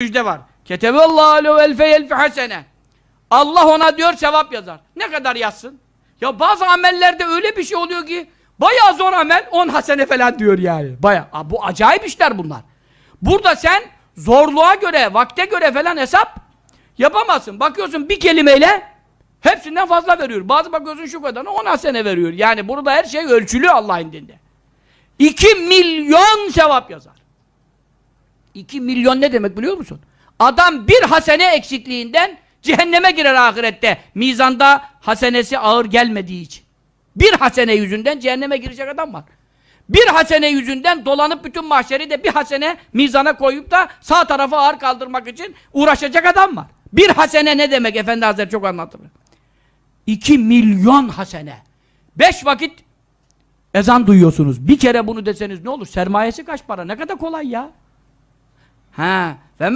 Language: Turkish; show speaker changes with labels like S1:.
S1: müjde var. Keteballahu lehu elfe elfi hasene. Allah ona diyor sevap yazar. Ne kadar yazsın? Ya bazı amellerde öyle bir şey oluyor ki bayağı zor amel 10 hasene falan diyor yani. Bayağı. Bu acayip işler bunlar. Burada sen zorluğa göre, vakte göre falan hesap yapamazsın. Bakıyorsun bir kelimeyle hepsinden fazla veriyor. Bazı bakıyorsun şu kadarını 10 hasene veriyor. Yani burada her şey ölçülü Allah'ın dinde. 2 milyon sevap yazar. 2 milyon ne demek biliyor musun? Adam bir hasene eksikliğinden cehenneme girer ahirette. Mizanda hasenesi ağır gelmediği için. Bir hasene yüzünden cehenneme girecek adam var. Bir hasene yüzünden dolanıp bütün mahşeri de bir hasene mizana koyup da sağ tarafı ağır kaldırmak için uğraşacak adam var. Bir hasene ne demek Efendi Hazretleri çok anlatır. 2 milyon hasene. Beş vakit ezan duyuyorsunuz. Bir kere bunu deseniz ne olur? Sermayesi kaç para? Ne kadar kolay ya. Ha. Ve